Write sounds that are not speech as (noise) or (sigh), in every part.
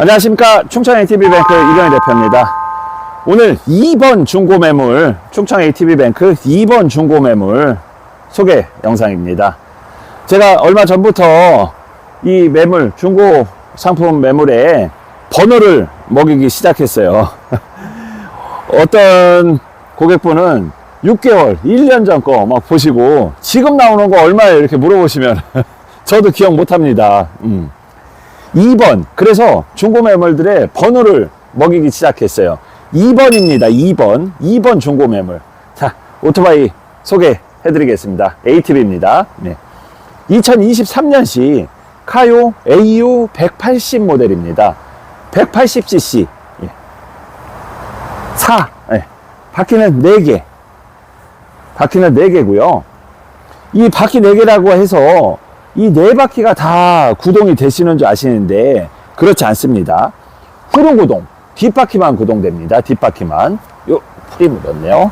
안녕하십니까 충청 ATB뱅크 이경희 대표입니다 오늘 2번 중고매물 충청 ATB뱅크 2번 중고매물 소개 영상입니다 제가 얼마 전부터 이 매물 중고 상품 매물에 번호를 먹이기 시작했어요 (laughs) 어떤 고객분은 6개월, 1년 전 거 막 보시고 지금 나오는 거 얼마예요? 이렇게 물어보시면 (laughs) 저도 기억 못 합니다. 음. 2번. 그래서 중고 매물들의 번호를 먹이기 시작했어요. 2번입니다. 2번. 2번 중고 매물. 자, 오토바이 소개해 드리겠습니다. ATV입니다. 네. 2023년식 카요 AU 180 모델입니다. 180cc. 예. 4. 예. 바퀴는 4개. 바퀴는 4개고요. 이 바퀴 4개라고 해서 이 네 바퀴가 다 구동이 되시는 줄 아시는데 그렇지 않습니다. 후륜 구동, 뒷바퀴만 구동됩니다. 뒷바퀴만. 요 풀이 묻었네요.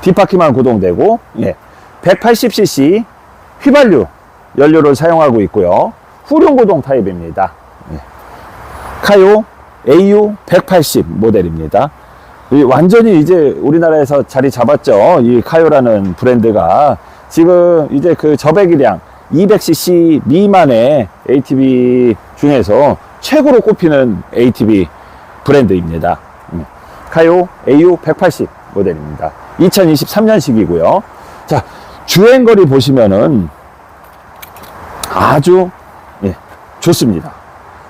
뒷바퀴만 구동되고 예. 180cc 휘발유 연료를 사용하고 있고요. 후륜 구동 타입입니다. 예. 카요 AU 180 모델입니다. 이 완전히 이제 우리나라에서 자리 잡았죠. 이 카요라는 브랜드가 지금 이제 그 저배기량 200cc 미만의 ATV 중에서 최고로 꼽히는 ATV 브랜드입니다. 음. 카요 AU 180 모델입니다. 2023년식이고요. 자, 주행거리 보시면은 아주 예, 좋습니다.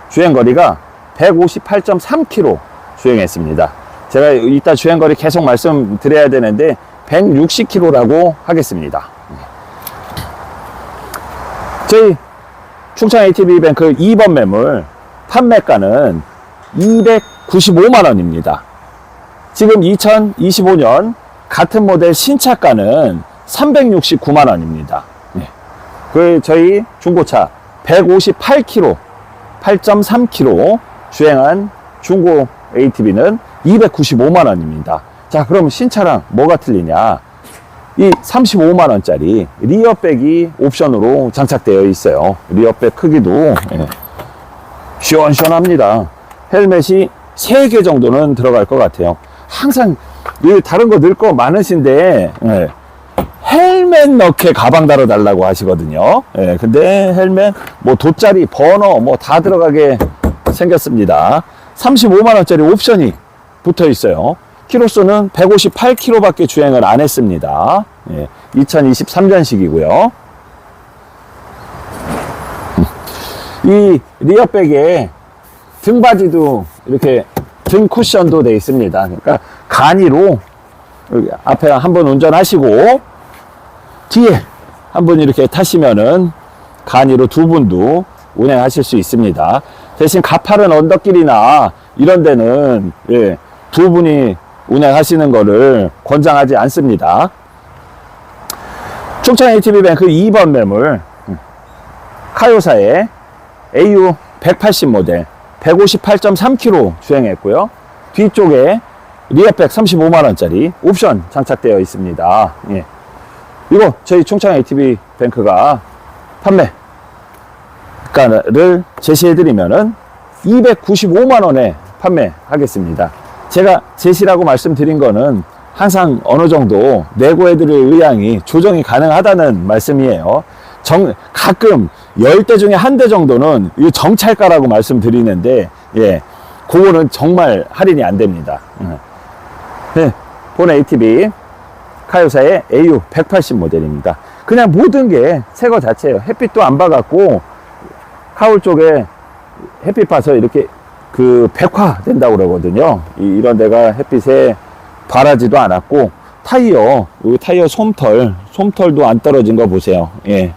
주행거리가 158.3km 주행했습니다. 제가 이따 주행거리 계속 말씀드려야 되는데 160km라고 하겠습니다. 저희 충청 ATV뱅크 2번 매물 판매가는 295만 원입니다. 지금 2025년 같은 모델 신차가는 369만 원입니다. 네. 그 저희 중고차 158km, 8.3km 주행한 중고 ATV는 295만 원입니다. 자, 그럼 신차랑 뭐가 틀리냐? 이 35만 원짜리 리어백이 옵션으로 장착되어 있어요. 리어백 크기도 예, 시원시원합니다. 헬멧이 3개 정도는 들어갈 것 같아요. 항상 이 다른 거 넣을 거 많으신데 예, 헬멧 넣게 가방 달아 달라고 하시거든요. 예, 근데 헬멧 뭐 돗자리 버너 뭐 다 들어가게 생겼습니다. 35만 원짜리 옵션이 붙어 있어요. 키로수는 158km밖에 주행을 안 했습니다. 예, 2023년식이고요. 이 리어백에 등받이도 이렇게 등 쿠션도 돼 있습니다. 그러니까 간이로 앞에 한 번 운전하시고 뒤에 한 번 이렇게 타시면은 간이로 두 분도 운행하실 수 있습니다. 대신 가파른 언덕길이나 이런 데는 예, 두 분이 운행하시는 거를 권장하지 않습니다. 충청 ATV뱅크 2번 매물 음, 카요사의 AU 180 모델 158.3km 주행했고요. 뒤쪽에 리어백 35만원짜리 옵션 장착되어 있습니다. 예. 이거 저희 충청 ATV 뱅크가 판매가를 제시해드리면은 295만원에 판매하겠습니다. 제가 제시라고 말씀드린 거는 항상 어느 정도 내고해드릴 의향이 조정이 가능하다는 말씀이에요. 정, 가끔 10대 중에 한 대 정도는 이 정찰가라고 말씀드리는데, 예, 그거는 정말 할인이 안 됩니다. 네, 본 ATV 카요사의 AU 180 모델입니다. 그냥 모든 게 새 거 자체예요. 햇빛도 안 봐갖고 카울 쪽에 햇빛 봐서 이렇게 그 백화 된다고 그러거든요. 이, 런 데가 햇빛에 바라지도 않았고 타이어, 이 타이어 솜털, 솜털도 안 떨어진 거 보세요. 예.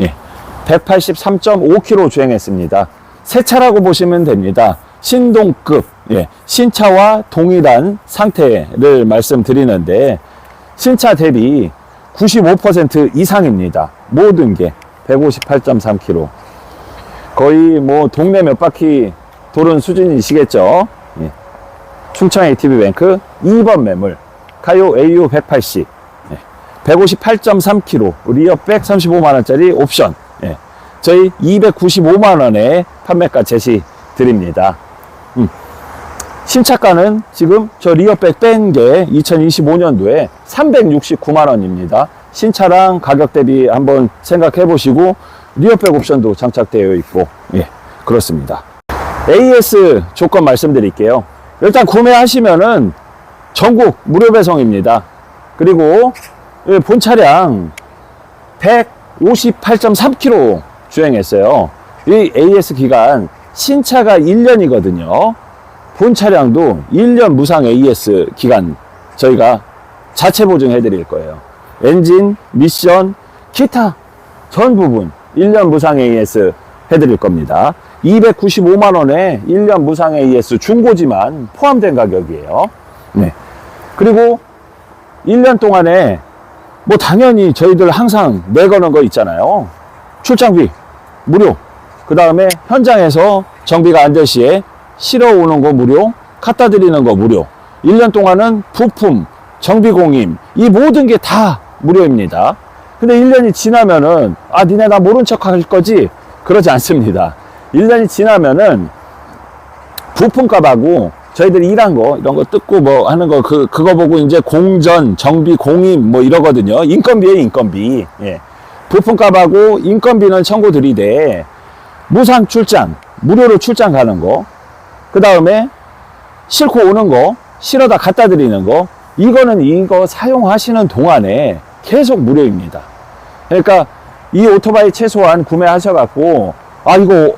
예. 183.5km 주행했습니다. 새 차라고 보시면 됩니다. 신동급, 예. 신차와 동일한 상태를 말씀드리는데 신차 대비 95% 이상입니다. 모든 게 158.3km. 거의 뭐 동네 몇 바퀴 도는 수준이시겠죠. 예. 충청 ATV뱅크 2번 매물 카요 AU 180 예. 158.3km 리어 백 35만원짜리 옵션 예. 저희 295만원에 판매가 제시 드립니다. 음. 신차가는 지금 저 리어백 뺀 게 2025년도에 369만 원입니다. 신차랑 가격 대비 한번 생각해 보시고 리어백 옵션도 장착되어 있고 예 그렇습니다. AS 조건 말씀드릴게요. 일단 구매하시면은 전국 무료 배송입니다. 그리고 예, 본 차량 158.3km 주행했어요. 이 AS 기간 신차가 1년이거든요. 본 차량도 1년 무상 AS 기간 저희가 자체 보증해 드릴 거예요. 엔진, 미션, 기타 전 부분 1년 무상 AS 해 드릴 겁니다. 295만 원에 1년 무상 AS 중고지만 포함된 가격이에요. 네. 그리고 1년 동안에 뭐 당연히 저희들 항상 내거는 거 있잖아요. 출장비 무료. 그 다음에 현장에서 정비가 안 될 시에 실어 오는 거 무료, 갖다 드리는 거 무료. 1년 동안은 부품, 정비 공임, 이 모든 게 다 무료입니다. 근데 1년이 지나면은, 아, 니네 나 모른 척 할 거지? 그러지 않습니다. 1년이 지나면은 부품값하고 저희들이 일한 거, 이런 거 뜯고 뭐 하는 거, 그, 그거 보고 이제 공전, 정비, 공임 뭐 이러거든요. 인건비에 인건비. 예. 부품값하고 인건비는 청구 드리되, 무상 출장, 무료로 출장 가는 거, 그 다음에 싣고 오는 거, 실어다 갖다 드리는 거, 이거는 이거 사용하시는 동안에 계속 무료입니다. 그러니까 이 오토바이 최소한 구매하셔갖고, 아, 이거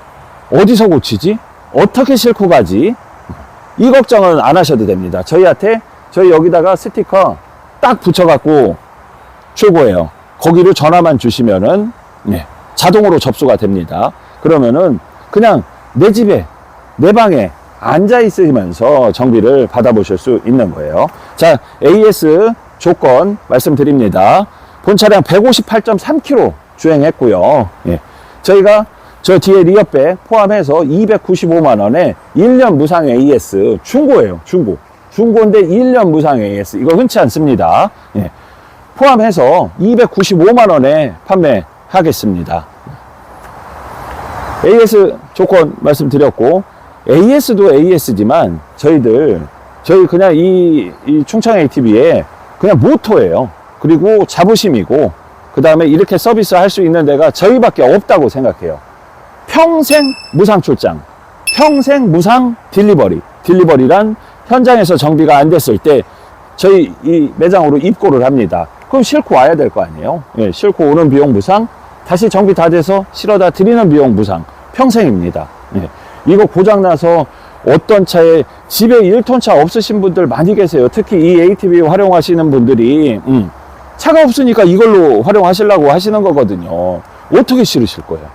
어디서 고치지? 어떻게 싣고 가지? 이 걱정은 안 하셔도 됩니다. 저희한테, 저희 여기다가 스티커 딱 붙여갖고 출고해요. 거기로 전화만 주시면은, 네, 자동으로 접수가 됩니다. 그러면은 그냥 내 집에, 내 방에 앉아 있으면서 정비를 받아보실 수 있는 거예요. 자, AS 조건 말씀드립니다. 본 차량 158.3km 주행했고요. 예. 저희가 저 뒤에 리어백 포함해서 295만원에 1년 무상 AS 중고예요. 중고. 중고인데 1년 무상 AS. 이거 흔치 않습니다. 예. 포함해서 295만원에 판매하겠습니다. AS 조건 말씀드렸고 AS도 AS지만 저희들 저희 그냥 이, 이 충청 ATV에 그냥 모토예요. 그리고 자부심이고 그 다음에 이렇게 서비스 할 수 있는 데가 저희밖에 없다고 생각해요. 평생 무상 출장, 평생 무상 딜리버리. 딜리버리란 현장에서 정비가 안 됐을 때 저희 이 매장으로 입고를 합니다. 그럼 싣고 와야 될 거 아니에요? 예, 싣고 오는 비용 무상, 다시 정비 다 돼서 실어다 드리는 비용 무상, 평생입니다. 예, 이거 고장나서 어떤 차에 집에 1톤 차 없으신 분들 많이 계세요. 특히 이 ATV 활용하시는 분들이, 음, 차가 없으니까 이걸로 활용하시려고 하시는 거거든요. 어떻게 실으실 거예요?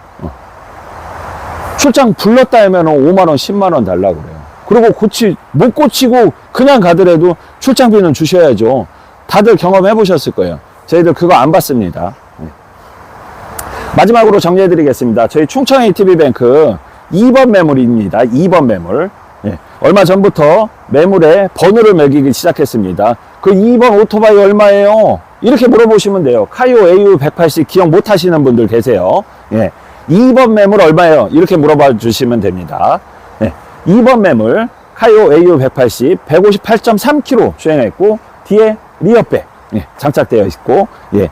어. 출장 불렀다 하면 5만원, 10만원 달라고 그래요. 그리고 고치, 못 고치고 그냥 가더라도 출장비는 주셔야죠. 다들 경험해 보셨을 거예요. 저희들 그거 안 받습니다. 네. 마지막으로 정리해 드리겠습니다. 저희 충청 ATV뱅크 2번 매물입니다. 2번 매물. 예. 얼마 전부터 매물에 번호를 매기기 시작했습니다. 그 2번 오토바이 얼마예요? 이렇게 물어보시면 돼요. 카이오 AU 180 기억 못 하시는 분들 계세요. 예. 2번 매물 얼마예요? 이렇게 물어봐 주시면 됩니다. 예. 2번 매물 카이오 AU 180 158.3km 주행했고 뒤에 리어백 예, 장착되어 있고 예.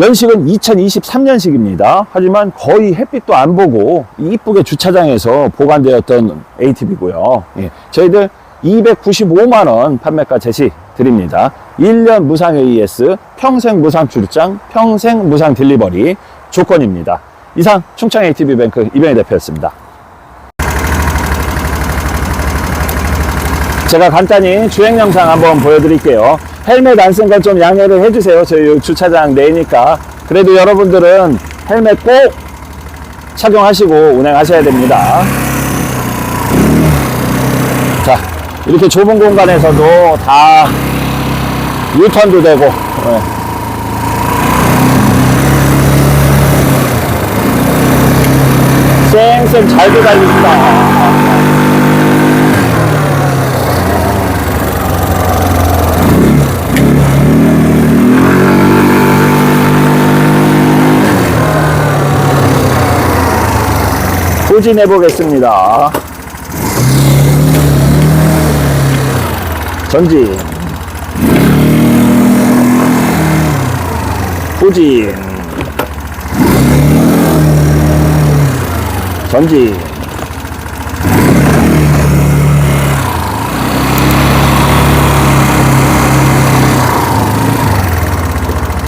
연식은 2023년식입니다. 하지만 거의 햇빛도 안 보고 이쁘게 주차장에서 보관되었던 ATV고요. 예. 저희들 295만 원 판매가 제시 드립니다. 1년 무상 AS, 평생 무상 출장, 평생 무상 딜리버리 조건입니다. 이상 충청 ATV뱅크 이병희 대표였습니다. 제가 간단히 주행 영상 한번 보여드릴게요. 헬멧 안 쓴 건 좀 양해를 해주세요. 저희 주차장 내니까. 그래도 여러분들은 헬멧 꼭 착용하시고 운행하셔야 됩니다. 자, 이렇게 좁은 공간에서도 다 유턴도 되고, 예. 쌩쌩 잘 도달립니다. 도진해 보겠습니다. 전진. 후진. 전진.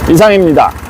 이상입니다.